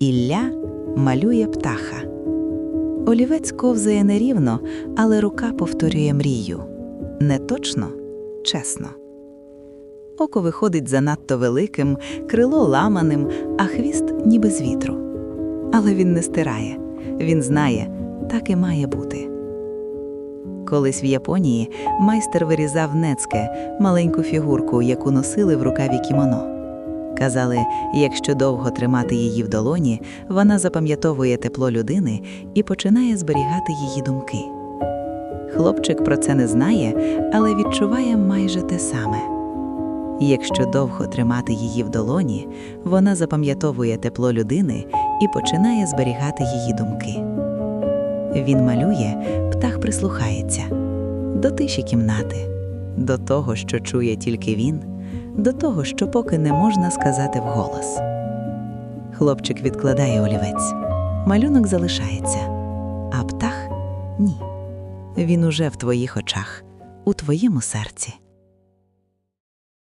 Ілля малює птаха. Олівець ковзає нерівно, але рука повторює мрію. Не точно, чесно. Око виходить занадто великим, крило ламаним, а хвіст ніби з вітру. Але він не стирає. Він знає, так і має бути. Колись в Японії майстер вирізав нецьке, маленьку фігурку, яку носили в рукаві кімоно. Казали, якщо довго тримати її в долоні, вона запам'ятовує тепло людини і починає зберігати її думки. Хлопчик про це не знає, але відчуває майже те саме. Якщо довго тримати її в долоні, вона запам'ятовує тепло людини і починає зберігати її думки. Він малює, птах прислухається до тиші кімнати, до того, що чує тільки він, до того, що поки не можна сказати вголос. Хлопчик відкладає олівець, малюнок залишається, а птах ні. Він уже в твоїх очах, у твоєму серці.